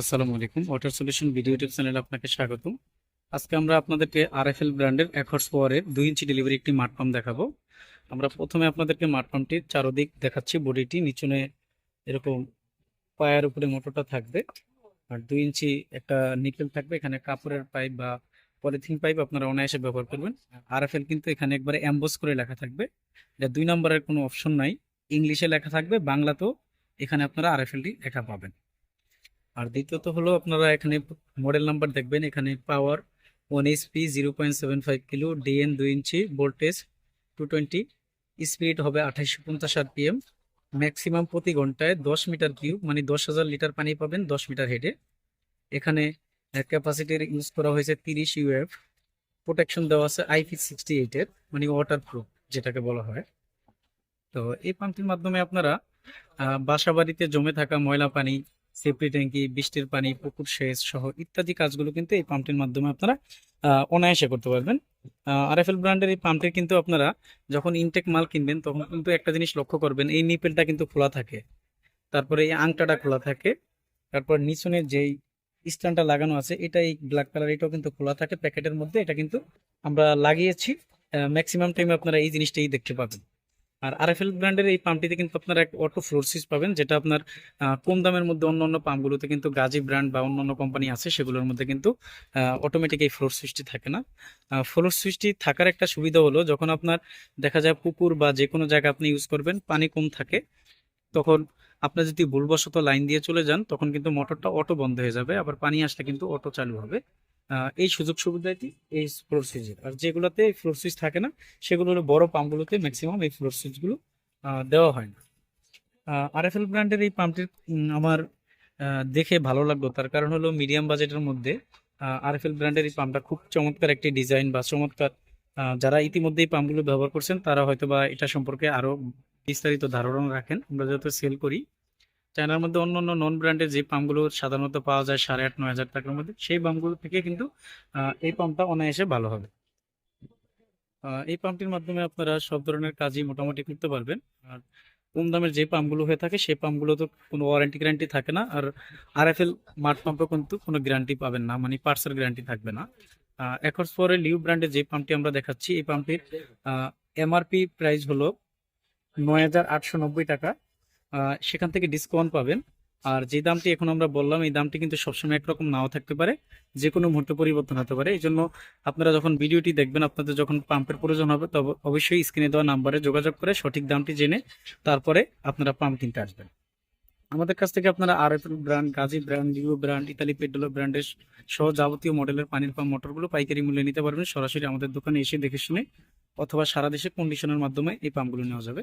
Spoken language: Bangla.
আসসালামু আলাইকুম। ওয়াটার সলিউশন ভিডিও ইউটিউব চ্যানেলে আপনাকে স্বাগতম। আজকে আমরা আপনাদেরকে আরএফএল ব্র্যান্ডের এক হর্স পাওয়ারের দুই ইঞ্চি ডেলিভারি একটি মাঠ পাম্প দেখাবো। আমরা প্রথমে আপনাদেরকে মাঠ পাম্পটির চারোদিক দেখাচ্ছি বডিটি নিচনে এরকম পায়ের উপরে মোটরটা থাকবে। আর দুই ইঞ্চি একটা নিকেল থাকবে, এখানে কাপড়ের পাইপ বা পলিথিন পাইপ আপনারা অনায়াসে ব্যবহার করবেন। আরএফএল কিন্তু এখানে একবারে অ্যাম্বোস করে লেখা থাকবে। এটা দুই নম্বরের কোনো অপশন নাই। ইংলিশে লেখা থাকবে, বাংলাতেও এখানে আপনারা আর এফ আরএফএলটি লেখা পাবেন। আর দ্বিতীয়ত হলো আপনারা এখানে মডেল নাম্বার দেখবেন, এখানে power one HP zero point seven five kilo DN দুই inch voltage two twenty speed হবে আঠাইশশো পঞ্চাশ আর পিএম ম্যাক্সিমাম প্রতি ঘন্টায় দশ মিটার কিউব মানে দশ হাজার লিটার পানি পাবেন দশ মিটার হেডে এখানে ক্যাপাসিটির ইউজ করা হয়েছে তিরিশ ইউএফ প্রোটেকশন দেওয়া আছে আইপি সিক্সটি এইটের মানে ওয়াটার প্রুফ যেটাকে বলা হয়। তো এই পাম্পটির মাধ্যমে আপনারা বাসা বাড়িতে জমে থাকা ময়লা পানি সেফটি ট্যাঙ্কি, বৃষ্টির পানি, পুকুর সেচ সহ ইত্যাদি কাজগুলো কিন্তু এই পাম্পটির মাধ্যমে আপনারা অনায়াসে করতে পারবেন। আরএফএল ব্র্যান্ডের এই পাম্পটির কিন্তু আপনারা যখন ইনটেক মাল কিনবেন, তখন কিন্তু একটা জিনিস লক্ষ্য করবেন, এই নিপেলটা কিন্তু খোলা থাকে। তারপরে এই আংটাটা খোলা থাকে। তারপর নিচনের যেই স্ট্যান্ডটা লাগানো আছে, এটা এই ব্ল্যাক কালার এটাও কিন্তু খোলা থাকে প্যাকেটের মধ্যে। এটা কিন্তু আমরা লাগিয়েছি ম্যাক্সিমাম টাইমে আপনারা এই জিনিসটাই দেখতে পাবেন। আর আর আরএফএল ব্র্যান্ডের এই পাম্পটিতে কিন্তু আপনার এক অটো ফ্লোর সুইচ পাবেন, যেটা আপনার কম দামের মধ্যে অন্য অন্য পাম্পগুলোতে কিন্তু গাজী ব্র্যান্ড বা অন্য অন্য কোম্পানি আছে, সেগুলোর মধ্যে কিন্তু অটোমেটিক এই ফ্লোর সুইচটি থাকে না। ফ্লোর সুইচটি থাকার একটা সুবিধা হলো, যখন আপনার, দেখা যায় পুকুর বা যে কোনো জায়গায় আপনি ইউজ করবেন, পানি কম থাকে, তখন আপনার যদি ভুলবশত লাইন দিয়ে চলে যান, তখন কিন্তু মোটরটা অটো বন্ধ হয়ে যাবে, আবার পানি আসলে কিন্তু অটো চালু হবে। এই সুযোগ সুবিধাটি এই ফ্লোর সুইচের আর যেগুলোতে ফ্লোর সুইচ থাকে না, সেগুলো হলো বড় পাম্পগুলোতে ম্যাক্সিমাম এই ফ্লোর সুইচগুলো দেওয়া হয় না। আর এফ এল ব্র্যান্ডের এই পাম্পটির আমার দেখে ভালো লাগল। তার কারণ হলো মিডিয়াম বাজেটের মধ্যে আর এফ এল ব্র্যান্ডের এই পাম্পটা খুব চমৎকার একটি ডিজাইন বা চমৎকার যারা ইতিমধ্যে এই পাম্পগুলো ব্যবহার করছেন, তারা হয়তো বা এটা সম্পর্কে আরও বিস্তারিত ধারণা রাখেন। আমরা যত সেল করি চায়নার মধ্যে অন্য অন্য নন ব্র্যান্ডের যে পাম্পগুলো সাধারণত পাওয়া যায় সাড়ে আট, নয় হাজার টাকার মধ্যে, সেই পাম্পগুলো থেকে কিন্তু এই পাম্পটা অনায়াসে ভালো হবে। এই পাম্পটির মাধ্যমে আপনারা সব ধরনের কাজই মোটামুটি করতে পারবেন। আর কম দামের যে পাম্পগুলো হয়ে থাকে, সেই পাম্পগুলো তো কোনো ওয়ারেন্টি গ্যারান্টি থাকে না। আর আর এফ এল মার্ট পাম্পও কিন্তু কোনো গ্যারান্টি পাবেন না মানে পার্সেল গ্যারান্টি থাকবে না। একর্স পরে লিউ ব্র্যান্ডের যে পাম্পটি আমরা দেখাচ্ছি, এই পাম্পটির এমআরপি প্রাইস হলো নয় হাজার আটশো নব্বই টাকা। সেখান থেকে ডিসকাউন্ট পাবেন। আর যে দামটি এখন আমরা বললাম, এই দামটি কিন্তু সবসময় একরকম নাও থাকতে পারে যে কোনো মুহূর্তে পরিবর্তন হতে পারে। এই জন্য আপনারা যখন ভিডিওটি দেখবেন, আপনাদের যখন পাম্পের প্রয়োজন হবে, তবে অবশ্যই স্ক্রিনে দেওয়া নাম্বারে যোগাযোগ করে সঠিক দামটি জেনে তারপরে আপনারা পাম্প কিনতে আসবেন। আমাদের কাছ থেকে আপনারা R F brand Gazi brand Leo brand Italy Pedrollo ব্র্যান্ডের সহ যাবতীয় মডেলের পানির পাম্প মোটরগুলো পাইকারি মূল্যে নিতে পারবেন। সরাসরি আমাদের দোকানে এসে দেখে শুনে অথবা সারা দেশে কন্ডিশনের মাধ্যমে এই পাম্পগুলো নেওয়া যাবে।